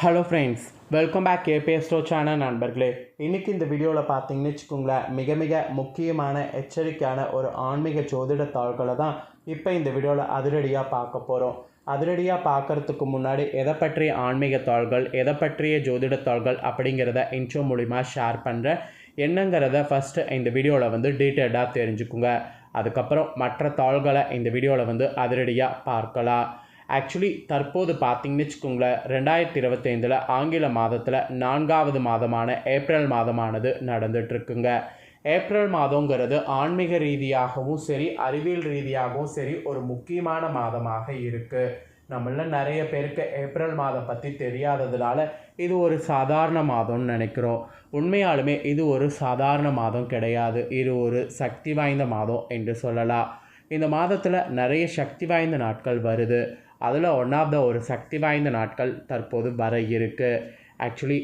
Hello friends welcome back KPS ஸ்டோ channel நண்பர்களே. இன்றைக்கி இந்த வீடியோவில் பார்த்தீங்கன்னு வச்சுக்கோங்களேன் மிக மிக முக்கியமான எச்சரிக்கையான ஒரு ஆன்மீக ஜோதிட தாள்களை தான் இப்போ இந்த வீடியோவில் அதிரடியாக பார்க்க போகிறோம் அதிரடியாக பார்க்கறதுக்கு முன்னாடி எதை பற்றிய ஆன்மீக தாள்கள் எதை பற்றிய ஜோதிட தாள்கள் அப்படிங்கிறத இன்ட்ரோ மூலிமா ஷேர் பண்ணுறேன் என்னங்கிறத ஃபஸ்ட்டு இந்த வீடியோவில் வந்து டீட்டெயில்டாக தெரிஞ்சுக்குங்க. அதுக்கப்புறம் மற்ற தாள்களை இந்த வீடியோவில் வந்து அதிரடியாக பார்க்கலாம். ஆக்சுவலி தற்போது பார்த்திங்கன்னு வச்சுக்கோங்களேன் ரெண்டாயிரத்தி இருபத்தைந்தில் ஆங்கில மாதத்தில் நான்காவது மாதமான ஏப்ரல் மாதமானது நடந்துகிட்ருக்குங்க ஏப்ரல் மாதங்கிறது ஆன்மீக ரீதியாகவும் சரி அறிவியல் ரீதியாகவும் சரி ஒரு முக்கியமான மாதமாக இருக்குது நம்மள நிறைய பேருக்கு ஏப்ரல் மாதம் பற்றி தெரியாததுனால இது ஒரு சாதாரண மாதம்னு நினைக்கிறோம். உண்மையாலுமே இது ஒரு சாதாரண மாதம் கிடையாது. இது ஒரு சக்தி வாய்ந்த மாதம் என்று சொல்லலாம். இந்த மாதத்தில் நிறைய சக்தி வாய்ந்த நாட்கள் வருது. அதில் ஒன் ஆஃப் த ஒரு சக்தி வாய்ந்த நாட்கள் தற்போது வர இருக்குது ஆக்சுவலி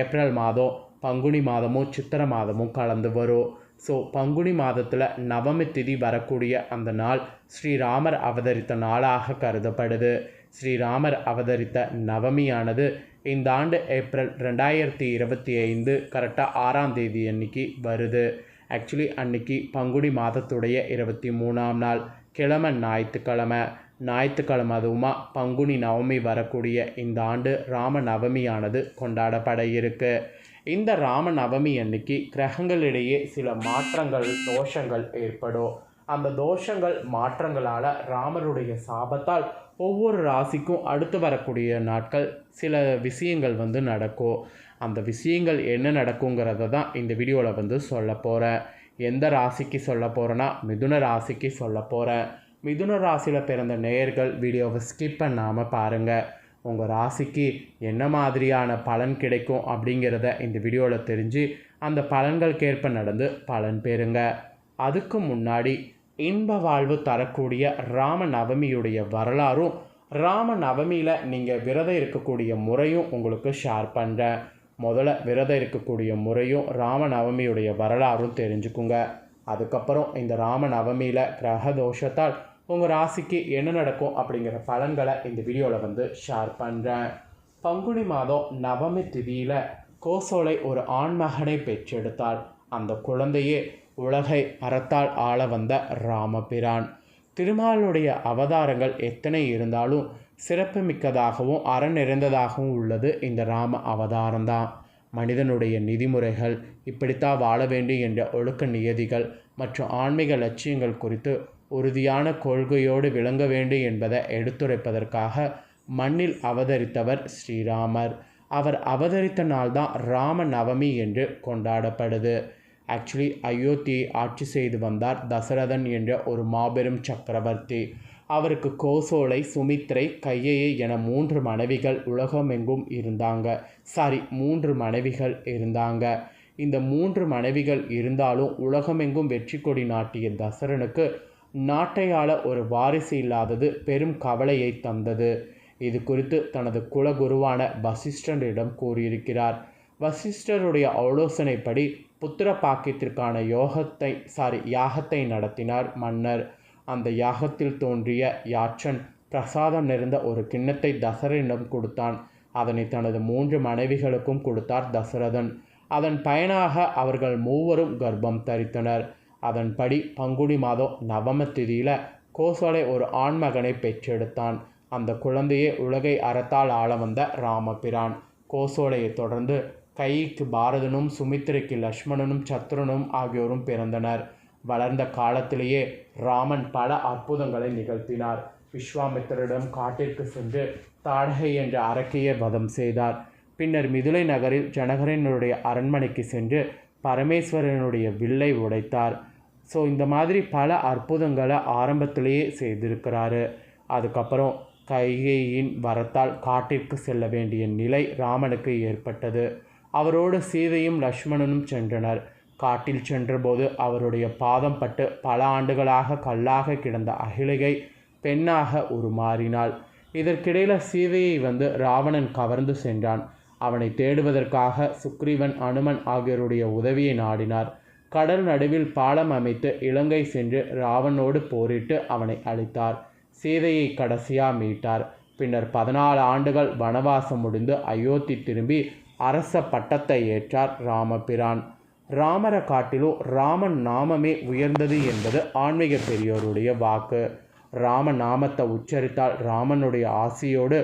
ஏப்ரல் மாதம் பங்குனி மாதமும் சித்திரை மாதமும் கலந்து வரும். ஸோ பங்குனி மாதத்தில் நவமி திதி வரக்கூடிய அந்த நாள் ஸ்ரீராமர் அவதரித்த நாளாக கருதப்படுது. ஸ்ரீராமர் அவதரித்த நவமியானது இந்த ஆண்டு ஏப்ரல் ரெண்டாயிரத்தி இருபத்தி ஐந்து கரெக்டாக ஆறாம் தேதி அன்னைக்கு வருது. ஆக்சுவலி அன்னைக்கு பங்குனி மாதத்துடைய இருபத்தி மூணாம் நாள் கிழமை ஞாயிற்றுக்கிழமை. ஞாயிற்றுக்கிழமை அதுவுமா பங்குனி நவமி வரக்கூடிய இந்த ஆண்டு ராம நவமியானது கொண்டாடப்பட இருக்கு இந்த ராம நவமி அன்னைக்கு கிரகங்களிடையே சில மாற்றங்கள் தோஷங்கள் ஏற்படும். அந்த தோஷங்கள் மாற்றங்களால் ராமருடைய சாபத்தால் ஒவ்வொரு ராசிக்கும் அடுத்து வரக்கூடிய நாட்கள் சில விஷயங்கள் வந்து நடக்கும். அந்த விஷயங்கள் என்ன நடக்குங்கிறத தான் இந்த வீடியோவில் வந்து சொல்ல போகிறேன் எந்த ராசிக்கு சொல்ல போகிறேன்னா மிதுன ராசிக்கு சொல்ல போகிறேன் மிதுன ராசியில் பிறந்த நேயர்கள் வீடியோவை ஸ்கிப் பண்ணாமல் பாருங்கள் உங்கள் ராசிக்கு என்ன மாதிரியான பலன் கிடைக்கும் அப்படிங்கிறத இந்த வீடியோவில் தெரிஞ்சு அந்த பலன்களுக்கேற்ப நடந்து பலன் பெறுங்க. அதுக்கு முன்னாடி இன்ப வாழ்வு தரக்கூடிய ராம நவமியுடைய வரலாறும் ராம நவமியில் நீங்கள் விரதம் இருக்கக்கூடிய முறையும் உங்களுக்கு ஷேர் பண்ணுறேன் முதல்ல விரதம் இருக்கக்கூடிய முறையும் ராம நவமியுடைய வரலாறும் தெரிஞ்சுக்குங்க. அதுக்கப்புறம் இந்த ராம நவமியில் கிரக தோஷத்தால் உங்கள் ராசிக்கு என்ன நடக்கும் அப்படிங்கிற பலன்களை இந்த வீடியோவில் வந்து ஷேர் பண்ணுறேன் பங்குனி மாதம் நவமி திதியில் கோசோலை ஒரு ஆண்மகனை பெற்றெடுத்தாள். அந்த குழந்தையே உலகை அறத்தால் ஆள வந்த ராமபிரான். திருமாலுடைய அவதாரங்கள் எத்தனை இருந்தாலும் சிறப்பு மிக்கதாகவும் அறம் நிறைந்ததாகவும் உள்ளது இந்த ராம அவதாரம்தான். மனிதனுடைய நிதிமுறைகள் இப்படித்தான் வாழ வேண்டும் என்ற ஒழுக்க நியதிகள் மற்றும் ஆன்மீக லட்சியங்கள் குறித்து உறுதியான கொள்கையோடு விளங்க வேண்டும் என்பதை எடுத்துரைப்பதற்காக மண்ணில் அவதரித்தவர் ஸ்ரீராமர். அவர் அவதரித்த நாள்தான் ராம நவமி என்று கொண்டாடப்படுது. ஆக்சுவலி அயோத்தியை ஆட்சி செய்து வந்தார் தசரதன் என்ற ஒரு மாபெரும் சக்கரவர்த்தி. அவருக்கு கோசோலை சுமித்ரை கையையை என மூன்று மனைவிகள் உலகமெங்கும் இருந்தாங்க. சாரி மூன்று மனைவிகள் இருந்தாங்க. இந்த மூன்று மனைவிகள் இருந்தாலும் உலகமெங்கும் வெற்றி கொடி நாட்டிய தசரனுக்கு நாட்டையாள ஒரு வாரிசு இல்லாதது பெரும் கவலையை தந்தது. இது குறித்து தனது குலகுருவான வசிஷ்டரிடம் கூறியிருக்கிறார். வசிஷ்டருடைய ஆலோசனைப்படி புத்திர பாக்கியத்திற்கான யோகத்தை சாரி யாகத்தை நடத்தினார் மன்னர். அந்த யாகத்தில் தோன்றிய யாச்சன் பிரசாதம் நிறைந்த ஒரு கிண்ணத்தை தசரனிடம் கொடுத்தான். அதனை தனது மூன்று மனைவிகளுக்கும் கொடுத்தார் தசரதன். அதன் பயனாக அவர்கள் மூவரும் கர்ப்பம் தரித்தனர். அதன்படி பங்குனி மாதம் நவம திதியில் கோசலை ஒரு ஆண்மகனை பெற்றெடுத்தான். அந்த குழந்தையே உலகை அறத்தால் ஆள வந்த ராமபிரான். கோசோலையை தொடர்ந்து கைக்கு பாரதனும் சுமித்திரைக்கு லக்ஷ்மணனும் சத்ருனும் ஆகியோரும் பிறந்தனர். வளர்ந்த காலத்திலேயே ராமன் பல அற்புதங்களை நிகழ்த்தினார். விஸ்வாமித்திரிடம் காட்டிற்கு சென்று தாடகை என்ற அரக்கியை வதம் செய்தார். பின்னர் மிதுளை நகரில் ஜனகரனுடைய அரண்மனைக்கு சென்று பரமேஸ்வரனுடைய வில்லை உடைத்தார். ஸோ இந்த மாதிரி பல அற்புதங்களை ஆரம்பத்திலேயே செய்திருக்கிறாரு. அதுக்கப்புறம் கைகையின் வரத்தால் காட்டிற்கு செல்ல வேண்டிய நிலை ராமனுக்கு ஏற்பட்டது. அவரோடு சீதையும் லக்ஷ்மணனும் சென்றனர். காட்டில் சென்றபோது அவருடைய பாதம் பட்டு பல ஆண்டுகளாக கல்லாக கிடந்த அகிலிகை பெண்ணாக உருமாறினாள். இதற்கிடையில் சீதையை வந்து ராவணன் கவர்ந்து சென்றான். அவனை தேடுவதற்காக சுக்ரீவன் அனுமன் ஆகியோருடைய உதவியை நாடினார். கடல் நடுவில் பாலம் அமைத்து இலங்கை சென்று ராவனோடு போரிட்டு அவனை அழித்தார். சீதையை கடைசியாக மீட்டார். பின்னர் பதினாலு ஆண்டுகள் வனவாசம் முடிந்து அயோத்தி திரும்பி அரச பட்டத்தை ஏற்றார் ராமபிரான். ராமரை காட்டிலும் ராமன் நாமமே உயர்ந்தது என்பது ஆன்மீக பெரியோருடைய வாக்கு. ராம நாமத்தை உச்சரித்தால் ராமனுடைய ஆசியோடு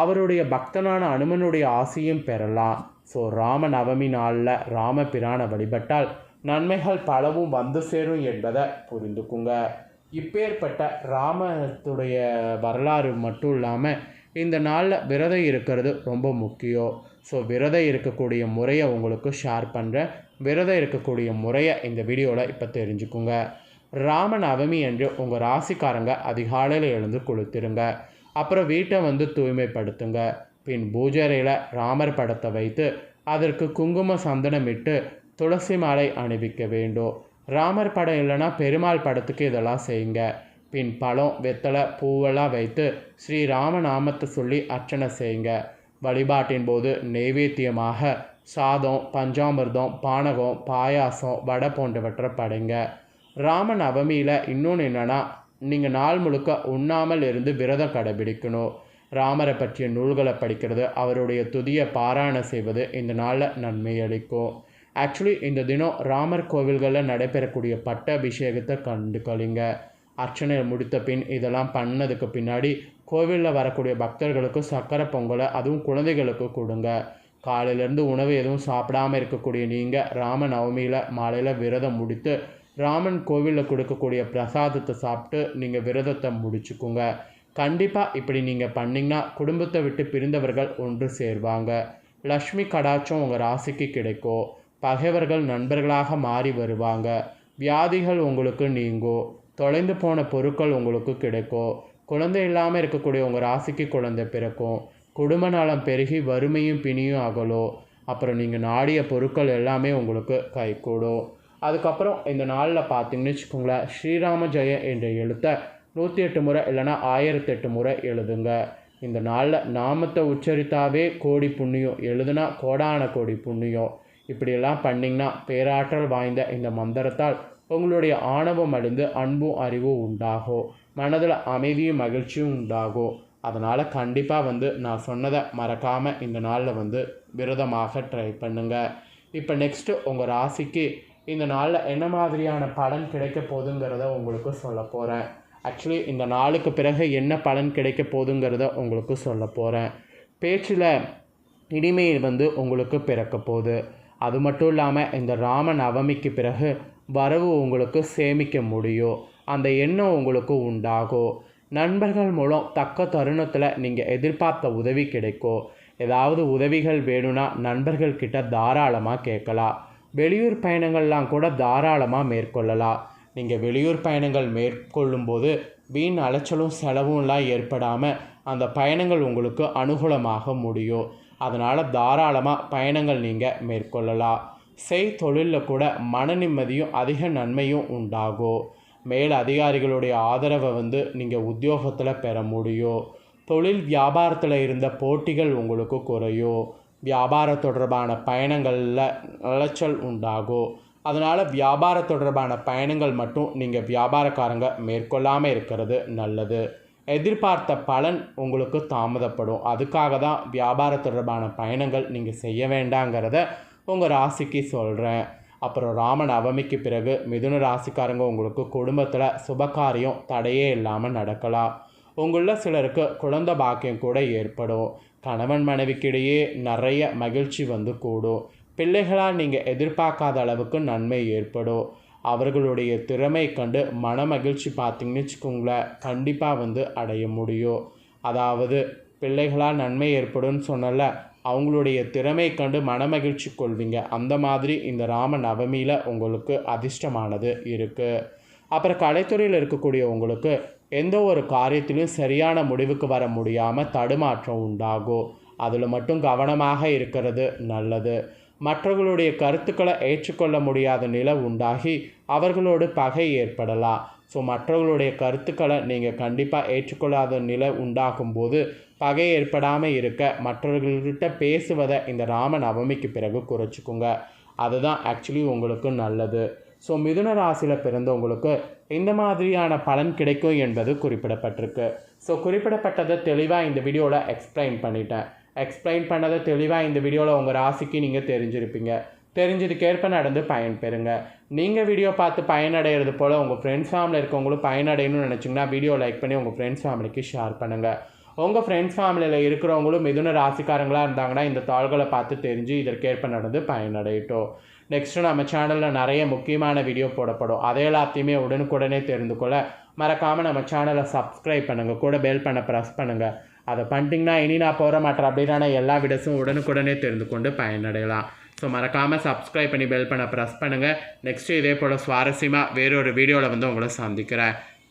அவருடைய பக்தனான அனுமனுடைய ஆசையும் பெறலாம் ஸோ ராம நவமி நாளில் ராம பிரானை வழிபட்டால் நன்மைகள் பலவும் வந்து சேரும் என்பதை புரிந்துக்குங்க. இப்பேற்பட்ட ராமத்துடைய வரலாறு மட்டும் இல்லாமல் இந்த நாளில் விரதம் இருக்கிறது ரொம்ப முக்கியம். ஸோ விரதம் இருக்கக்கூடிய முறையை உங்களுக்கு ஷேர் பண்ணுறேன் விரதம் இருக்கக்கூடிய முறையை இந்த வீடியோவில் இப்போ தெரிஞ்சுக்குங்க. ராம நவமி என்று உங்கள் ராசிக்காரங்க அதிகாலையில் எழுந்து குளித்திருங்க. அப்புறம் வீட்டை வந்து தூய்மைப்படுத்துங்க. பின் பூஜரையில் ராமர் படத்தை வைத்து அதற்கு குங்கும சந்தனம் இட்டு துளசி மாலை அணிவிக்க வேண்டும். ராமர் படம் இல்லைன்னா பெருமாள் படத்துக்கு இதெல்லாம் செய்யுங்க. பின் பழம் வெத்தலை பூவெல்லாம் வைத்து ஸ்ரீ ராம நாமத்தை சொல்லி அர்ச்சனை செய்யுங்க. வழிபாட்டின் போது நெய்வேத்தியமாக சாதம் பஞ்சாமிர்தம் பானகம் பாயாசம் வடை போன்றவற்றை படைங்க. ராம நவமியில் இன்னொன்று என்னென்னா நீங்கள் நாள் முழுக்க உண்ணாமல் இருந்து விரதம் கடைபிடிக்கணும். ராமரை பற்றிய நூல்களை படிக்கிறது அவருடைய துதியை பாராயணம் செய்வது இந்த நாளில் நன்மை அளிக்கும். ஆக்சுவலி இந்த தினம் ராமர் கோவில்களில் நடைபெறக்கூடிய பட்ட அபிஷேகத்தை கண்டு கழிங்க அர்ச்சனை முடித்த பின் இதெல்லாம் பண்ணதுக்கு பின்னாடி கோவிலில் வரக்கூடிய பக்தர்களுக்கு சக்கரை பொங்கலை அதுவும் குழந்தைகளுக்கு கொடுங்க. காலையிலேருந்து உணவு எதுவும் சாப்பிடாமல் இருக்கக்கூடிய நீங்கள் ராம நவமியில் மாலையில் விரதம் முடித்து ராமன் கோவிலில் கொடுக்கக்கூடிய பிரசாதத்தை சாப்பிட்டு நீங்கள் விரதத்தை முடிச்சுக்குங்க. கண்டிப்பாக இப்படி நீங்கள் பண்ணிங்கன்னா குடும்பத்தை விட்டு பிரிந்தவர்கள் ஒன்று சேர்வாங்க. லக்ஷ்மி கடாச்சம் உங்கள் ராசிக்கு கிடைக்கும். பகைவர்கள் நண்பர்களாக மாறி வருவாங்க. வியாதிகள் உங்களுக்கு நீங்கும். தொலைந்து போன பொருட்கள் உங்களுக்கு கிடைக்கும். குழந்தை இல்லாமல் இருக்கக்கூடிய உங்கள் ராசிக்கு குழந்தை பிறக்கும். குடும்ப நலம் பெருகி வறுமையும் பிணியும் அகலும். அப்புறம் நீங்கள் நாடிய பொருட்கள் எல்லாமே உங்களுக்கு கைகூடும். அதுக்கப்புறம் இந்த நாளில் பார்த்தீங்கன்னு வச்சுக்கோங்களேன் ஸ்ரீராம ஜெய என்ற எழுத்தை நூற்றி எட்டு முறை இல்லைன்னா ஆயிரத்தெட்டு முறை எழுதுங்க. இந்த நாளில் நாமத்தை உச்சரித்தாவே கோடி புண்ணியம் எழுதுனா கோடான கோடி புண்ணியம். இப்படியெல்லாம் பண்ணிங்கன்னா பேராற்றல் வாய்ந்த இந்த மந்திரத்தால் உங்களுடைய ஆணவம் அழிந்து அன்பும் அறிவும் உண்டாகும். மனதில் அமைதியும் மகிழ்ச்சியும் உண்டாகும். அதனால் கண்டிப்பாக வந்து நான் சொன்னதை மறக்காமல் இந்த நாளில் வந்து விரதமாக ட்ரை பண்ணுங்கள் இப்போ நெக்ஸ்ட்டு உங்கள் ராசிக்கு இந்த நாளில் என்ன மாதிரியான பலன் கிடைக்க போகுதுங்கிறத உங்களுக்கு சொல்ல போகிறேன் ஆக்சுவலி இந்த நாளுக்கு பிறகு என்ன பலன் கிடைக்க போகுதுங்கிறத உங்களுக்கு சொல்ல போகிறேன் பேச்சில் இனிமை வந்து உங்களுக்கு பிறக்க போகுது. அது மட்டும் இல்லாமல் இந்த ராம நவமிக்கு பிறகு வரவு உங்களுக்கு சேமிக்க முடியும். அந்த எண்ணம் உங்களுக்கு உண்டாகும். நண்பர்கள் மூலம் தக்க தருணத்தில் நீங்கள் எதிர்பார்த்த உதவி கிடைக்கும். ஏதாவது உதவிகள் வேணும்னா நண்பர்கள்கிட்ட தாராளமாக கேட்கலாம். வெளியூர் பயணங்கள்லாம் கூட தாராளமாக மேற்கொள்ளலாம். நீங்கள் வெளியூர் பயணங்கள் மேற்கொள்ளும்போது வீண் அலைச்சலும் செலவும்லாம் ஏற்படாமல் அந்த பயணங்கள் உங்களுக்கு அனுகூலமாக முடியும். அதனால் தாராளமாக பயணங்கள் நீங்கள் மேற்கொள்ளலாம். செய் தொழிலில் கூட மன நிம்மதியும் அதிக நன்மையும் உண்டாகும். மேல் அதிகாரிகளுடைய ஆதரவை வந்து நீங்கள் உத்தியோகத்தில் பெற முடியும். தொழில் வியாபாரத்தில் இருந்த போட்டிகள் உங்களுக்கு குறையும். வியாபார தொடர்பான பயணங்களில் அலைச்சல் உண்டாகும் அதனால் வியாபார தொடர்பான பயணங்கள் மட்டும் நீங்கள் வியாபாரக்காரங்க மேற்கொள்ளாமல் இருக்கிறது நல்லது. எதிர்பார்த்த பலன் உங்களுக்கு தாமதப்படும். அதுக்காக தான் வியாபார தொடர்பான பயணங்கள் நீங்கள் செய்ய வேண்டாங்கிறத உங்கள் ராசிக்கு சொல்கிறேன் அப்புறம் ராம நவமிக்கு பிறகு மிதுன ராசிக்காரங்க உங்களுக்கு குடும்பத்தில் சுபகாரியம் தடையே இல்லாமல் நடக்கலாம். உங்களில் சிலருக்கு குழந்தை பாக்கியம் கூட ஏற்படும். கணவன் மனைவிக்கிடையே நிறைய மகிழ்ச்சி வந்து கூடும். பிள்ளைகளால் நீங்கள் எதிர்பார்க்காத அளவுக்கு நன்மை ஏற்படும். அவர்களுடைய திறமை கண்டு மன மகிழ்ச்சி பார்த்தீங்கன்னு வச்சுக்கோங்களேன் கண்டிப்பாக வந்து அடைய முடியும். அதாவது பிள்ளைகளால் நன்மை ஏற்படும்னு சொன்னல அவங்களுடைய திறமை கண்டு மனமகிழ்ச்சி கொள்வீங்க. அந்த மாதிரி இந்த ராம நவமியில் உங்களுக்கு அதிர்ஷ்டமானது இருக்குது அப்புறம் கலைத்துறையில் இருக்கக்கூடிய உங்களுக்கு எந்த ஒரு காரியத்திலும் சரியான முடிவுக்கு வர முடியாமல் தடுமாற்றம் உண்டாகும் அதில் மட்டும் கவனமாக இருக்கிறது நல்லது. மற்றவர்களுடைய கருத்துக்களை ஏற்றுக்கொள்ள முடியாத நிலை உண்டாகி அவர்களோடு பகை ஏற்படலாம். ஸோ மற்றவர்களுடைய கருத்துக்களை நீங்கள் கண்டிப்பாக ஏற்றுக்கொள்ளாத நிலை உண்டாகும்போது பகை ஏற்படாமல் இருக்க மற்றவர்கள்கிட்ட பேசுவதை இந்த ராம நவமிக்கு பிறகு குறைச்சிக்குங்க. அதுதான் ஆக்சுவலி உங்களுக்கு நல்லது. ஸோ மிதுன ராசியில் பிறந்தவங்களுக்கு இந்த மாதிரியான பலன் கிடைக்கும் என்பது குறிப்பிடப்பட்டிருக்கு. ஸோ குறிப்பிடப்பட்டதை தெளிவாக இந்த வீடியோவில் எக்ஸ்பிளைன் பண்ணிட்டேன். எக்ஸ்பிளைன் பண்ணதை தெளிவாக இந்த வீடியோவில் உங்கள் ராசிக்கு நீங்கள் தெரிஞ்சிருப்பீங்க. தெரிஞ்சதுக்கேற்ப நடந்து பயன்பெறுங்க நீங்கள் வீடியோ பார்த்து பயனடைகிறது போல் உங்கள் ஃப்ரெண்ட்ஸ் ஃபேமிலி இருக்கவங்களும் பயனடையணும்னு நினச்சிங்கன்னா வீடியோ லைக் பண்ணி உங்கள் ஃப்ரெண்ட்ஸ் ஃபேமிலிக்கு ஷேர் பண்ணுங்கள் உங்கள் ஃப்ரெண்ட்ஸ் ஃபேமிலியில் இருக்கிறவங்களும் மிதுன ராசிக்காரங்களாக இருந்தாங்கன்னா இந்த தாள்களை பார்த்து தெரிஞ்சு இதற்கேற்ப நடந்து பயனடையட்டும். நெக்ஸ்ட்டு நம்ம சேனலில் நிறைய முக்கியமான வீடியோ போடப்படும். அதை எல்லாத்தையுமே உடனுக்குடனே தெரிந்து கொள்ள மறக்காமல் நம்ம சேனலை சப்ஸ்கிரைப் பண்ணுங்கள் கூட பெல் பண்ண ப்ரெஸ் பண்ணுங்கள் அதை பண்ணிட்டிங்கன்னா இனி நான் போகிற மாட்டேன் அப்படின்னா எல்லா வீடியோஸும் உடனுக்குடனே தெரிந்து கொண்டு பயனடையலாம். ஸோ மறக்காமல் சப்ஸ்கிரைப் பண்ணி பெல் பண்ண ப்ரெஸ் பண்ணுங்கள் நெக்ஸ்ட்டு இதே போல் சுவாரஸ்யமாக வேறொரு வீடியோவில் வந்து உங்களை சந்திக்கிறேன்.